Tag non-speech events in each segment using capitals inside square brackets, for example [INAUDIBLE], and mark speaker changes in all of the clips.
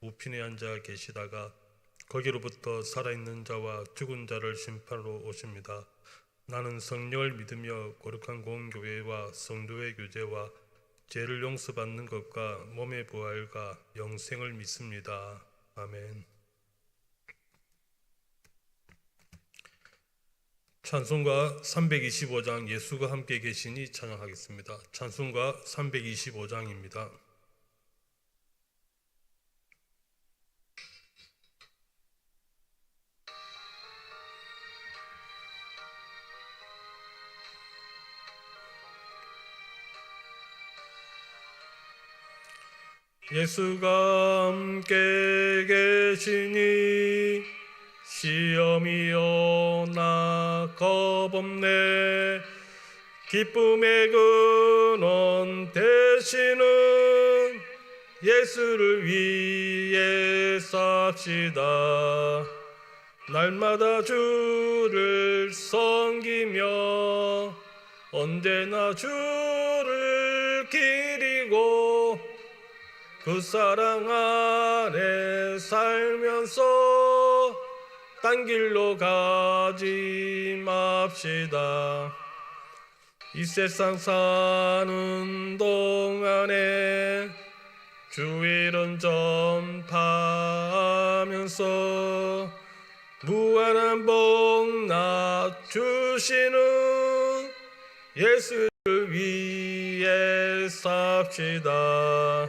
Speaker 1: 우편에 앉아 계시다가 거기로부터 살아있는 자와 죽은 자를 심판으로 오십니다. 나는 성령을 믿으며 거룩한 공교회와 성도의 교제와 죄를 용서받는 것과 몸의 부활과 영생을 믿습니다. 아멘. 찬송가 325장 예수가 함께 계시니 찬양하겠습니다. 찬송가 325장입니다. 예수가 함께 계시니 시험이 오나 겁없네 기쁨의 근원 되시는 예수를 위해 삽시다. 날마다 주를 섬기며 언제나 주를 기리고 그 사랑 안에 살면서 딴 길로 가지 맙시다. 이 세상 사는 동안에 주일은 전파하면서 무한한 복나 주시는 예수를 위해 삽시다.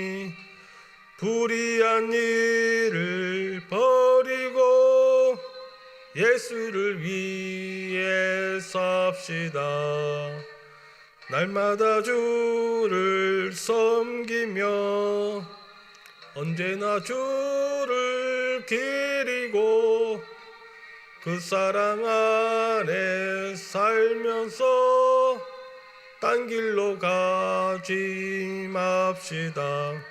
Speaker 1: 불의한 일을 버리고 예수를 위해 삽시다. 날마다 주를 섬기며 언제나 주를 기리고 그 사랑 안에 살면서 딴 길로 가지 맙시다.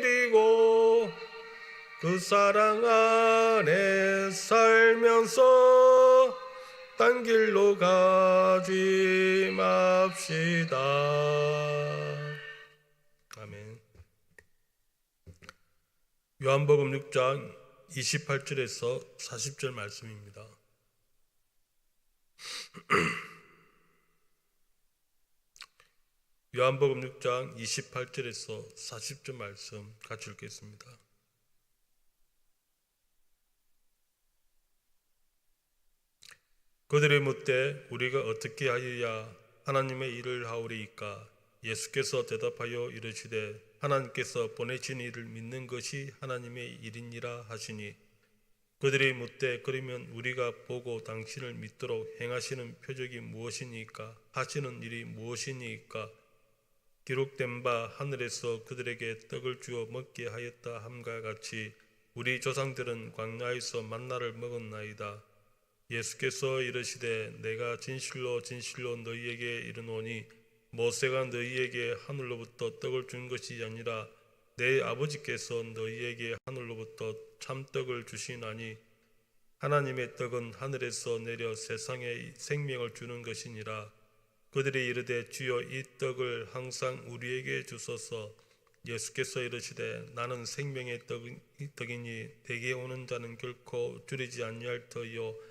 Speaker 1: 그 사랑 안에 살면서 딴 길로 가지 맙시다. 아멘. 요한복음 6장 28절에서 40절 말씀입니다. [CLEARS THROAT] 요한복음 6장 28절에서 40절 말씀 같이 읽겠습니다. 그들이 묻되 우리가 어떻게 하여야 하나님의 일을 하오리이까? 예수께서 대답하여 이르시되 하나님께서 보내신 이를 믿는 것이 하나님의 일이니라 하시니 그들이 묻되 그러면 우리가 보고 당신을 믿도록 행하시는 표적이 무엇이니까? 하시는 일이 무엇이니까? 기록된 바 하늘에서 그들에게 떡을 주어 먹게 하였다 함과 같이 우리 조상들은 광야에서 만나를 먹었나이다 예수께서 이르시되 내가 진실로 진실로 너희에게 이르노니 모세가 너희에게 하늘로부터 떡을 준 것이 아니라 내 아버지께서 너희에게 하늘로부터 참떡을 주시나니 하나님의 떡은 하늘에서 내려 세상에 생명을 주는 것이니라. 그들이 이르되 주여 이 떡을 항상 우리에게 주소서. 예수께서 이르시되 나는 생명의 떡, 떡이니 내게 오는 자는 결코 줄이지 아니할 터이요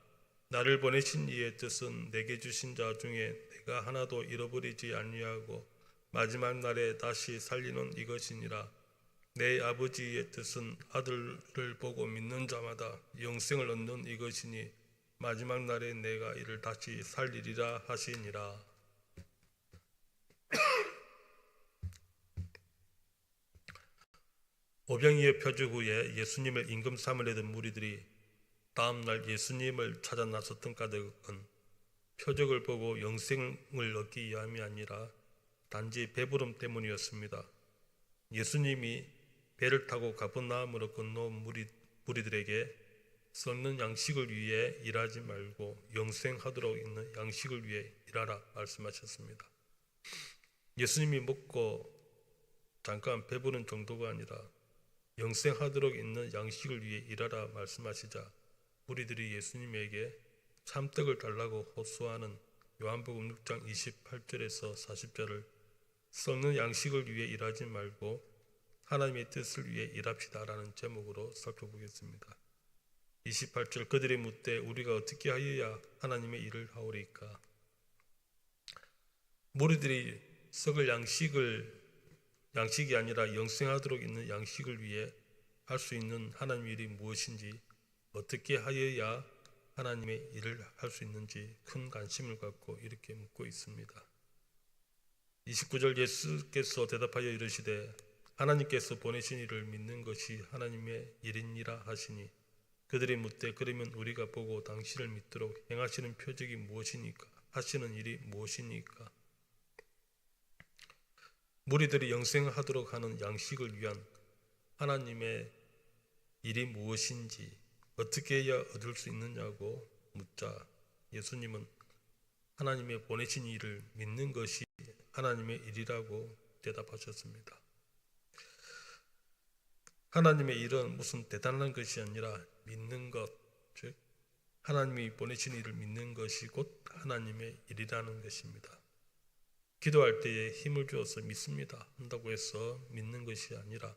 Speaker 1: 나를 보내신 이의 뜻은 내게 주신 자 중에 내가 하나도 잃어버리지 아니하고 마지막 날에 다시 살리는 이것이니라. 내 아버지의 뜻은 아들을 보고 믿는 자마다 영생을 얻는 이것이니 마지막 날에 내가 이를 다시 살리리라 하시니라. [COUGHS] 오병이의 표적 후에 예수님을 임금 삼으려던 무리들이 다음 날 예수님을 찾아 나섰던 까닭은 표적을 보고 영생을 얻기 위함이 아니라 단지 배부름 때문이었습니다. 예수님이 배를 타고 가버나움으로 건너온 무리, 무리들에게 썩는 양식을 위해 일하지 말고 영생하도록 있는 양식을 위해 일하라 말씀하셨습니다. 예수님이 먹고 잠깐 배부른 정도가 아니라 영생하도록 있는 양식을 위해 일하라 말씀하시자 무리들이 예수님에게 참떡을 달라고 호소하는 요한복음 6장 28절에서 40절을 썩는 양식을 위해 일하지 말고 하나님의 뜻을 위해 일합시다라는 제목으로 살펴보겠습니다. 28절 그들이 묻되 우리가 어떻게 하여야 하나님의 일을 하오리까? 무리들이 썩을 양식을 양식이 아니라 영생하도록 있는 양식을 위해 할 수 있는 하나님의 일이 무엇인지 어떻게 하여야 하나님의 일을 할 수 있는지 큰 관심을 갖고 이렇게 묻고 있습니다. 29절 예수께서 대답하여 이르시되 하나님께서 보내신 일을 믿는 것이 하나님의 일이니라 하시니 그들이 묻되 그러면 우리가 보고 당신을 믿도록 행하시는 표적이 무엇이니까 하시는 일이 무엇이니까 무리들이 영생하도록 하는 양식을 위한 하나님의 일이 무엇인지 어떻게 해야 얻을 수 있느냐고 묻자 예수님은 하나님의 보내신 일을 믿는 것이 하나님의 일이라고 대답하셨습니다. 하나님의 일은 무슨 대단한 것이 아니라 믿는 것, 즉 하나님이 보내신 일을 믿는 것이 곧 하나님의 일이라는 것입니다. 기도할 때에 힘을 주어서 믿습니다 한다고 해서 믿는 것이 아니라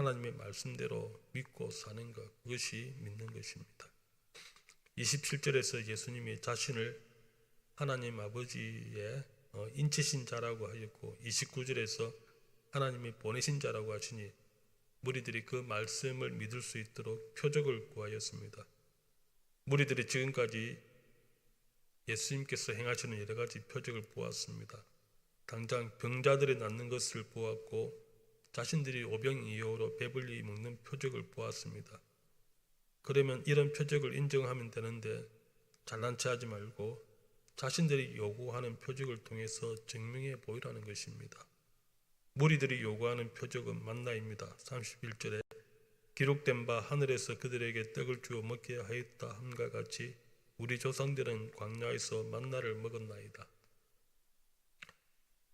Speaker 1: 하나님의 말씀대로 믿고 사는 것 그것이 믿는 것입니다. 27절에서 예수님이 자신을 하나님 아버지의 어, 인치신 자라고 하였고 29절에서 하나님이 보내신 자라고 하시니 무리들이 그 말씀을 믿을 수 있도록 표적을 구하였습니다. 무리들이 지금까지 예수님께서 행하시는 여러 가지 표적을 보았습니다. 당장 병자들이 낫는 것을 보았고 자신들이 오병 이후로 배불리 먹는 표적을 보았습니다. 그러면 이런 표적을 인정하면 되는데 잘난 체 하지 말고 자신들이 요구하는 표적을 통해서 증명해 보이라는 것입니다. 무리들이 요구하는 표적은 만나입니다. 31절에 기록된 바 하늘에서 그들에게 떡을 주어 먹게 하였다 함과 같이 우리 조상들은 광야에서 만나를 먹었나이다.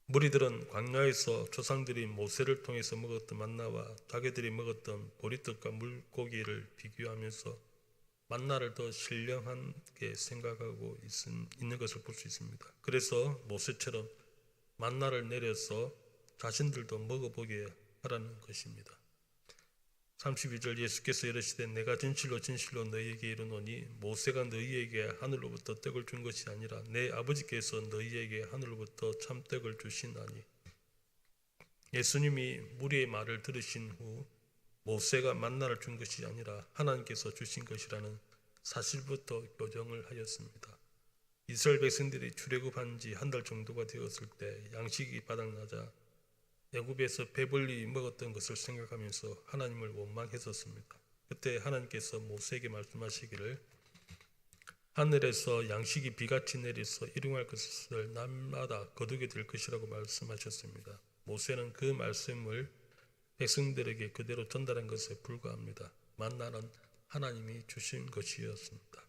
Speaker 1: 무리들은 광야에서 조상들이 모세를 통해서 먹었던 만나와 자기들이 먹었던 보리떡과 물고기를 비교하면서 만나를 더 신령하게 생각하고 있는 것을 볼 수 있습니다. 그래서 모세처럼 만나를 내려서 자신들도 먹어보게 하라는 것입니다. 32절 예수께서 이르시되 내가 진실로 진실로 너희에게 이르노니 모세가 너희에게 하늘로부터 떡을 준 것이 아니라 내 아버지께서 너희에게 하늘로부터 참 떡을 주시나니 예수님이 무리의 말을 들으신 후 모세가 만나를 준 것이 아니라 하나님께서 주신 것이라는 사실부터 교정을 하였습니다. 이스라엘 백성들이 출애굽한 지 한 달 정도가 되었을 때 양식이 바닥나자 애굽에서 배불리 먹었던 것을 생각하면서 하나님을 원망했었습니다. 그때 하나님께서 모세에게 말씀하시기를 하늘에서 양식이 비같이 내려서 일용할 것을 날마다 거두게 될 것이라고 말씀하셨습니다. 모세는 그 말씀을 백성들에게 그대로 전달한 것에 불과합니다. 만나는 하나님이 주신 것이었습니다.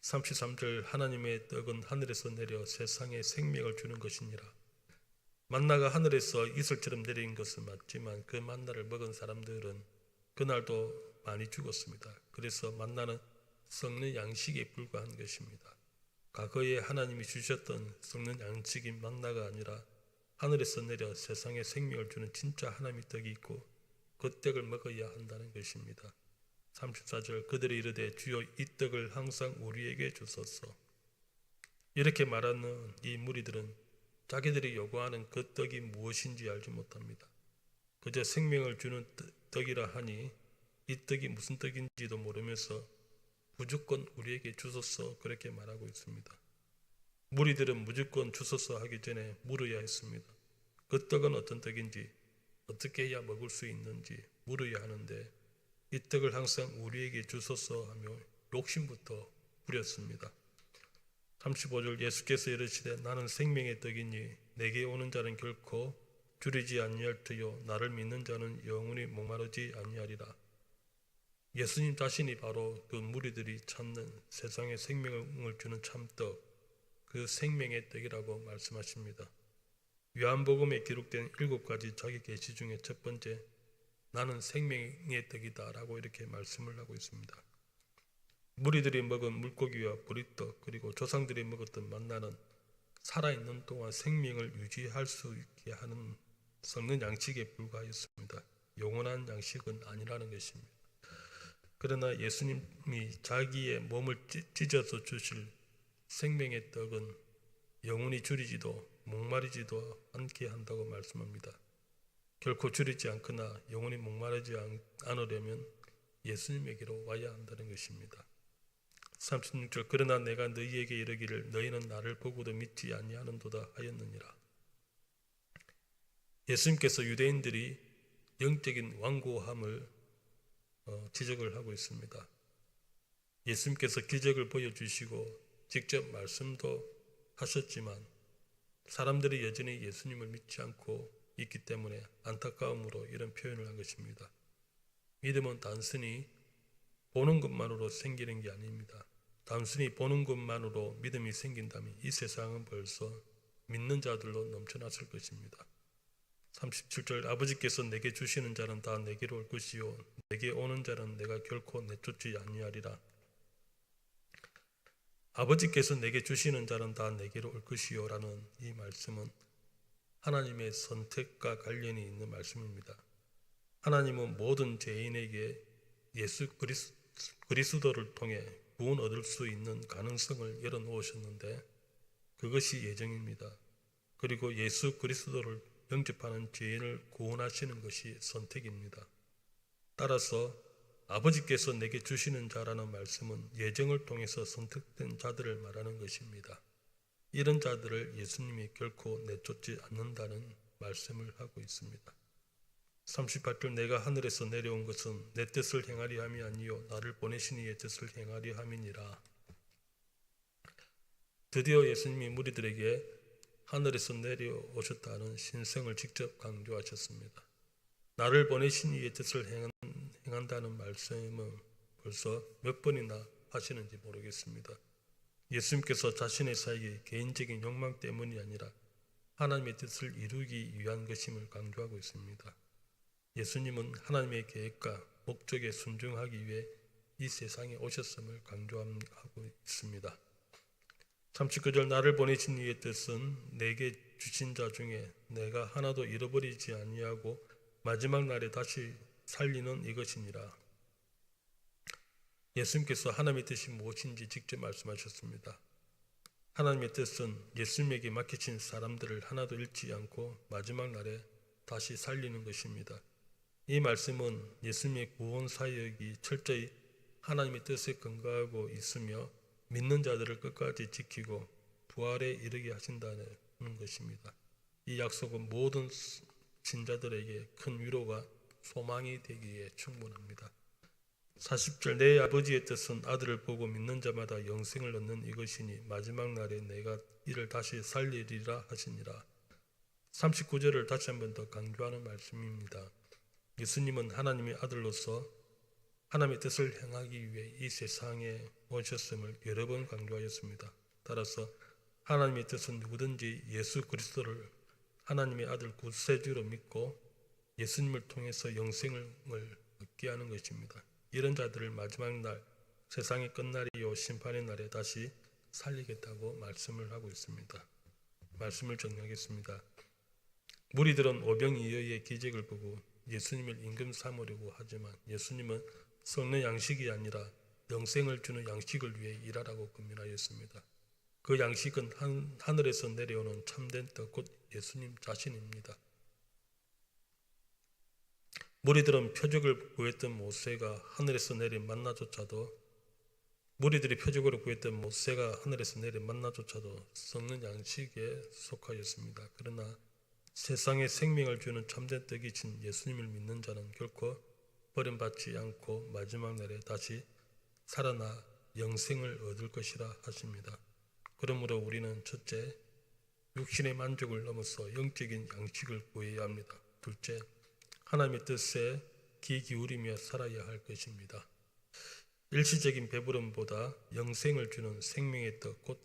Speaker 1: 33절 하나님의 떡은 하늘에서 내려 세상에 생명을 주는 것이니라. 만나가 하늘에서 이슬처럼 내린 것은 맞지만 그 만나를 먹은 사람들은 그날도 많이 죽었습니다. 그래서 만나는 썩는 양식에 불과한 것입니다. 과거에 하나님이 주셨던 썩는 양식인 만나가 아니라 하늘에서 내려 세상에 생명을 주는 진짜 하나님의 떡이 있고 그 떡을 먹어야 한다는 것입니다. 34절 그들이 이르되 주여 이 떡을 항상 우리에게 주소서. 이렇게 말하는 이 무리들은 자기들이 요구하는 그 떡이 무엇인지 알지 못합니다. 그저 생명을 주는 떡- 떡이라 하니 이 떡이 무슨 떡인지도 모르면서 무조건 우리에게 주소서 그렇게 말하고 있습니다. 무리들은 무조건 주소서 하기 전에 물어야 했습니다. 그 떡은 어떤 떡인지 어떻게 해야 먹을 수 있는지 물어야 하는데 이 떡을 항상 우리에게 주소서 하며 욕심부터 부렸습니다. 35절 예수께서 이르시되 나는 생명의 떡이니 내게 오는 자는 결코 줄이지 아니할 터요 나를 믿는 자는 영원히 목마르지 아니하리라. 예수님 자신이 바로 그 무리들이 찾는 세상에 생명을 주는 참떡, 그 생명의 떡이라고 말씀하십니다. 요한복음에 기록된 일곱 가지 자기 계시 중에 첫 번째 나는 생명의 떡이다라고 이렇게 말씀을 하고 있습니다. 무리들이 먹은 물고기와 보리떡 그리고 조상들이 먹었던 만나는 살아있는 동안 생명을 유지할 수 있게 하는 썩는 양식에 불과했습니다. 영원한 양식은 아니라는 것입니다. 그러나 예수님이 자기의 몸을 찢- 찢어서 주실 생명의 떡은 영원히 줄이지도 목마르지도 않게 한다고 말씀합니다. 결코 줄이지 않거나 영원히 목마르지 않- 않으려면 예수님에게로 와야 한다는 것입니다. 36절 그러나 내가 너희에게 이르기를 너희는 나를 보고도 믿지 아니하는도다 하였느니라. 예수님께서 유대인들이 영적인 완고함을 어, 지적을 하고 있습니다. 예수님께서 기적을 보여주시고 직접 말씀도 하셨지만 사람들이 여전히 예수님을 믿지 않고 있기 때문에 안타까움으로 이런 표현을 한 것입니다. 믿음은 단순히 보는 것만으로 생기는 게 아닙니다. 단순히 보는 것만으로 믿음이 생긴다면 이 세상은 벌써 믿는 자들로 넘쳐났을 것입니다. 37절 아버지께서 내게 주시는 자는 다 내게로 올 것이요 내게 오는 자는 내가 결코 내쫓지 아니하리라. 아버지께서 내게 주시는 자는 다 내게로 올 것이요라는 이 말씀은 하나님의 선택과 관련이 있는 말씀입니다. 하나님은 모든 죄인에게 예수 그리스, 그리스도를 통해 구원 얻을 수 있는 가능성을 열어놓으셨는데 그것이 예정입니다. 그리고 예수 그리스도를 영접하는 죄인을 구원하시는 것이 선택입니다. 따라서 아버지께서 내게 주시는 자라는 말씀은 예정을 통해서 선택된 자들을 말하는 것입니다. 이런 자들을 예수님이 결코 내쫓지 않는다는 말씀을 하고 있습니다. 38절 내가 하늘에서 내려온 것은 내 뜻을 행하리 함이 아니요 나를 보내신 이의 뜻을 행하리 함이니라. 드디어 예수님이 무리들에게 하늘에서 내려오셨다는 신성을 직접 강조하셨습니다. 나를 보내신 이의 뜻을 행한, 행한다는 말씀은 벌써 몇 번이나 하시는지 모르겠습니다. 예수님께서 자신의 사역의 개인적인 욕망 때문이 아니라 하나님의 뜻을 이루기 위한 것임을 강조하고 있습니다. 예수님은 하나님의 계획과 목적에 순종하기 위해 이 세상에 오셨음을 강조하고 있습니다. 39절 나를 보내신 이의 뜻은 내게 주신 자 중에 내가 하나도 잃어버리지 아니하고 마지막 날에 다시 살리는 이것이니라. 예수님께서 하나님의 뜻이 무엇인지 직접 말씀하셨습니다. 하나님의 뜻은 예수님에게 맡기신 사람들을 하나도 잃지 않고 마지막 날에 다시 살리는 것입니다. 이 말씀은 예수님의 구원 사역이 철저히 하나님의 뜻에 근거하고 있으며 믿는 자들을 끝까지 지키고 부활에 이르게 하신다는 것입니다. 이 약속은 모든 신자들에게 큰 위로가 소망이 되기에 충분합니다. 40절 내 아버지의 뜻은 아들을 보고 믿는 자마다 영생을 얻는 이것이니 마지막 날에 내가 이를 다시 살리리라 하시니라. 39절을 다시 한번 더 강조하는 말씀입니다. 예수님은 하나님의 아들로서 하나님의 뜻을 행하기 위해 이 세상에 오셨음을 여러 번 강조하였습니다. 따라서 하나님의 뜻은 누구든지 예수 그리스도를 하나님의 아들 구세주로 믿고 예수님을 통해서 영생을 얻게 하는 것입니다. 이런 자들을 마지막 날 세상의 끝날이요 심판의 날에 다시 살리겠다고 말씀을 하고 있습니다. 말씀을 정리하겠습니다. 무리들은 오병이어의 기적을 보고 예수님을 임금 삼으려고 하지만 예수님은 썩는 양식이 아니라 영생을 주는 양식을 위해 일하라고 권면하였습니다. 그 양식은 한, 하늘에서 내려오는 참된 떡, 곧 예수님 자신입니다. 무리들은 표적을 구했던 모세가 하늘에서 내린 만나조차도 무리들이 표적으로 구했던 모세가 하늘에서 내린 만나조차도 썩는 양식에 속하였습니다. 그러나 세상에 생명을 주는 참된 떡이신 예수님을 믿는 자는 결코 버림받지 않고 마지막 날에 다시 살아나 영생을 얻을 것이라 하십니다. 그러므로 우리는 첫째, 육신의 만족을 넘어서 영적인 양식을 구해야 합니다. 둘째, 하나님의 뜻에 귀 기울이며 살아야 할 것입니다. 일시적인 배부름보다 영생을 주는 생명의 떡, 곧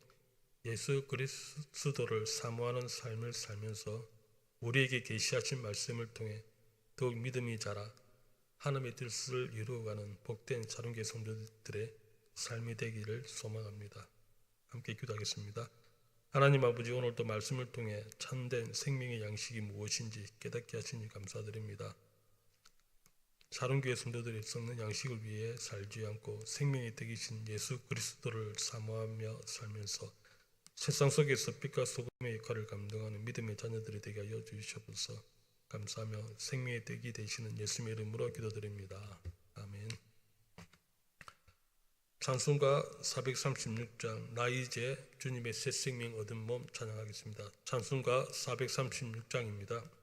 Speaker 1: 예수 그리스도를 사모하는 삶을 살면서 우리에게 계시하신 말씀을 통해 더욱 믿음이 자라 하나님의 뜻을 이루어가는 복된 사랑계 성도들의 삶이 되기를 소망합니다. 함께 기도하겠습니다. 하나님 아버지 오늘도 말씀을 통해 참된 생명의 양식이 무엇인지 깨닫게 하시니 감사드립니다. 사랑교회 성도들이 썩는 양식을 위해 살지 않고 생명의 떡이신 예수 그리스도를 사모하며 살면서 세상 속에서 빛과 소금의 역할을 감당하는 믿음의 자녀들이 되게 하여 주시옵소서. 감사하며 생명의 떡이 되시는 예수님의 이름으로 기도드립니다. 아멘. 찬송가 436장 나 이제 주님의 새 생명 얻은 몸 찬양하겠습니다. 찬송가 436장입니다.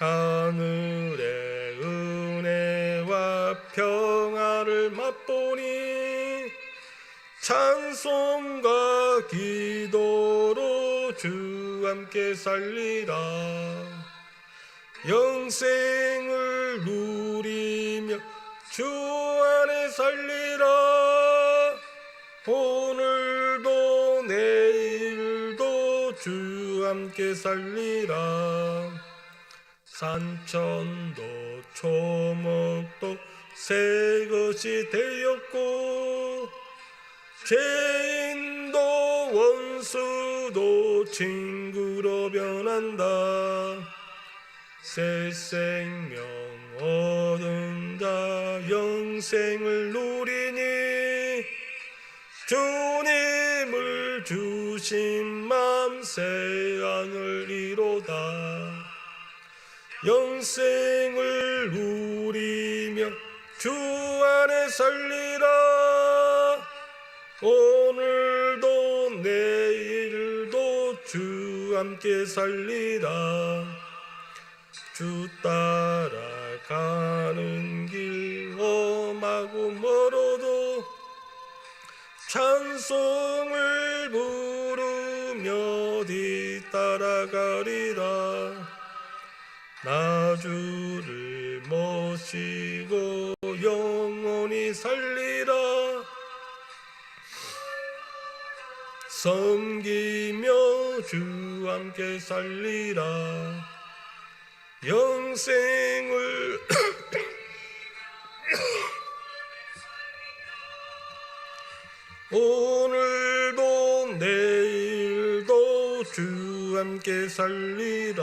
Speaker 1: 하늘의 은혜와 평화를 맛보니 찬송과 기도로 주 함께 살리라. 영생을 누리며 주 안에 살리라. 오늘도 내일도 주 함께 살리라 산천도 초목도 새 것이 되었고 죄인도 원수도 친구로 변한다. 새 생명 얻은 자 영생을 누리니 주님을 주신 맘 새 안을 이로다 영생을 누리며 주 안에 살리라. 오늘도 내일도 주 함께 살리라. 주 따라가는 길 험하고 멀어도 찬송을 부르며 뒤따라가리라 나 주를 모시고 영원히 살리라. 섬기며 주 함께 살리라. 영생을 오늘도 내일도 주 함께 살리라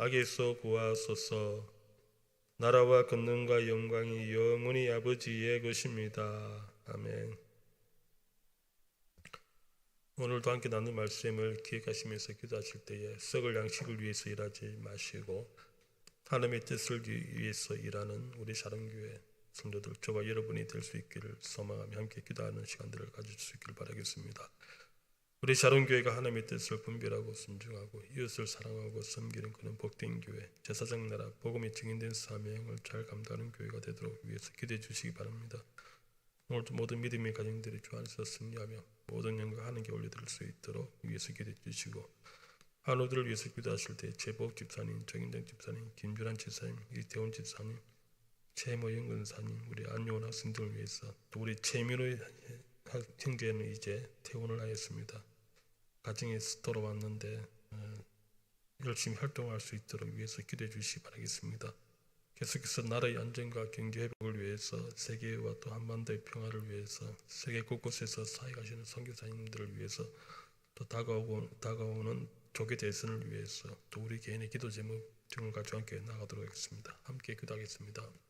Speaker 1: 악에서 구하소서 나라와 권능과 영광이 영원히 아버지의 것입니다. 아멘. 오늘도 함께 나눈 말씀을 기억하시면서 기도하실 때에 썩을 양식을 위해서 일하지 마시고 하나님의 뜻을 위해서 일하는 우리 사랑교회 성도들 저와 여러분이 될 수 있기를 소망하며 함께 기도하는 시간들을 가질 수 있기를 바라겠습니다. 우리 샤론교회가 하나님의 뜻을 분별하고 순종하고 이웃을 사랑하고 섬기는 그런 복된 교회 제사장 나라 복음이 증인된 사명을 잘 감당하는 교회가 되도록 위해서 기도해 주시기 바랍니다. 오늘도 모든 믿음의 가정들이 주 안에서 승리하며 모든 영광 하나님께 올려드릴 수 있도록 위해서 기도해 주시고 한우들을 위해서 기도하실 때 제복 집사님, 정인정 집사님, 김주란 집사님, 이태원 집사님, 최모 영 근사님, 우리 안요원 학생들을 위해서 또 우리 최민호 형제는 이제 퇴원을 하였습니다. 가정에 돌아왔는데 어, 열심히 활동할 수 있도록 위해서 기도해 주시기 바라겠습니다. 계속해서 나라의 안전과 경제 회복을 위해서 세계와 또 한반도의 평화를 위해서 세계 곳곳에서 사역하시는 선교사님들을 위해서 또 다가오고 다가오는 조계 대선을 위해서 또 우리 개인의 기도 제목 등을 가지고 함께 나가도록 하겠습니다. 함께 기도하겠습니다.